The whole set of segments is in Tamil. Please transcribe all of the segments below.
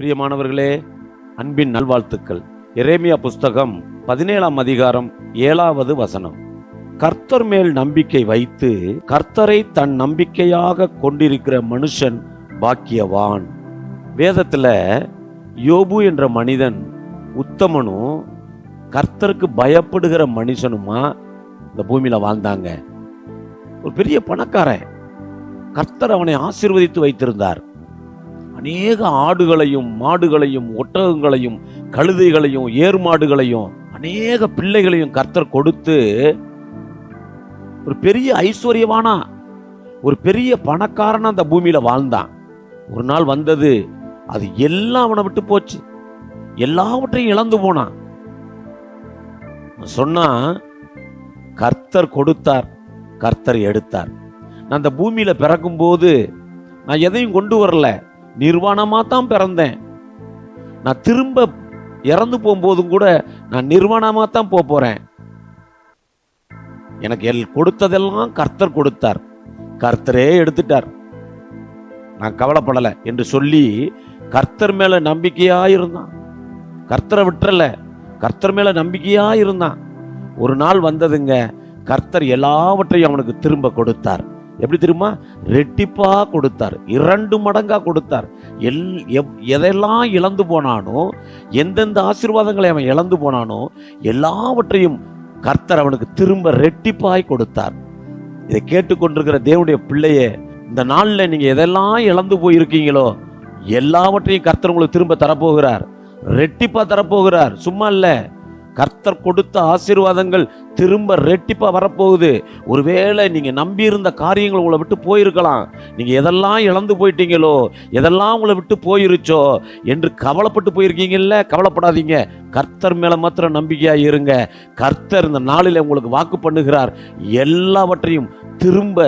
பிரியமானவர்களே அன்பின் நல்வாழ்த்துக்கள். எரேமியா புஸ்தகம் பதினேழாம் அதிகாரம் ஏழாவது வசனம். கர்த்தர் மேல் நம்பிக்கை வைத்து கர்த்தரை தன் நம்பிக்கையாக கொண்டிருக்கிற மனுஷன் பாக்கியவான். வேதத்தில் யோபு என்ற மனிதன் உத்தமனும் கர்த்தருக்கு பயப்படுகிற மனுஷனுமா இந்த பூமியில் வாழ்ந்தாங்க. ஒரு பெரிய பணக்காரன். கர்த்தர் அவனை ஆசிர்வதித்து வைத்திருந்தார். அநேக ஆடுகளையும் மாடுகளையும் ஒட்டகங்களையும் கழுதைகளையும் ஏர்மாடுகளையும் அநேக பிள்ளைகளையும் கர்த்தர் கொடுத்து ஒரு பெரிய ஐஸ்வர்யவானா ஒரு பெரிய பணக்காரன் அந்த பூமியில வாழ்ந்தான். ஒரு நாள் வந்தது அது எல்லாம் அவனை விட்டு போச்சு. எல்லாவற்றையும் இழந்து போனான். சொன்னா கர்த்தர் கொடுத்தார் கர்த்தர் எடுத்தார். நான் அந்த பூமியில பிறக்கும்போது நான் எதையும் கொண்டு வரல. நிர்வாணமாக தான் பிறந்தேன். நான் திரும்ப இறந்து போகும்போதும் கூட நான் நிர்வாணமாக தான் போக போகிறேன் எனக்கு எல் கொடுத்ததெல்லாம் கர்த்தர் கொடுத்தார். கர்த்தரே எடுத்துட்டார். நான் கவலைப்படலை என்று சொல்லி கர்த்தர் மேலே நம்பிக்கையாக இருந்தான். கர்த்தரை விட்டுறல. கர்த்தர் மேலே நம்பிக்கையாக இருந்தான். ஒரு நாள் வந்ததுங்க கர்த்தர் எல்லாவற்றையும் அவனுக்கு திரும்ப கொடுத்தார். எப்படி தெரியுமா? ரெட்டிப்பாக கொடுத்தார். இரண்டு மடங்காக கொடுத்தார். எல் எவ்- எதெல்லாம் இழந்து போனானோ எந்தெந்த ஆசீர்வாதங்களை அவன் இழந்து போனானோ எல்லாவற்றையும் கர்த்தர் அவனுக்கு திரும்ப ரெட்டிப்பாய் கொடுத்தார். இதை கேட்டுக்கொண்டிருக்கிற தேவனுடைய பிள்ளையே இந்த நாளில் நீங்கள் எதெல்லாம் இழந்து போயிருக்கீங்களோ எல்லாவற்றையும் கர்த்தர் உங்களுக்கு திரும்ப தரப்போகிறார். ரெட்டிப்பாக தரப்போகிறார். சும்மா இல்லை. கர்த்தர் கொடுத்த ஆசீர்வாதங்கள் திரும்ப ரெட்டிப்பாக வரப்போகுது. ஒருவேளை நீங்கள் நம்பி இருந்த காரியங்கள் உங்களை விட்டு போயிருக்கலாம். நீங்கள் எதெல்லாம் இழந்து போயிட்டீங்களோ எதெல்லாம் உங்களை விட்டு போயிருச்சோ என்று கவலைப்பட்டு போயிருக்கீங்கல்ல கவலைப்படாதீங்க. கர்த்தர் மேலே மாத்திரம் நம்பிக்கையாக இருங்க. கர்த்தர் இந்த நாளில் உங்களுக்கு வாக்கு பண்ணுகிறார். எல்லாவற்றையும் திரும்ப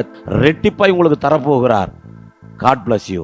ரெட்டிப்பாய் உங்களுக்கு தரப்போகிறார். God bless you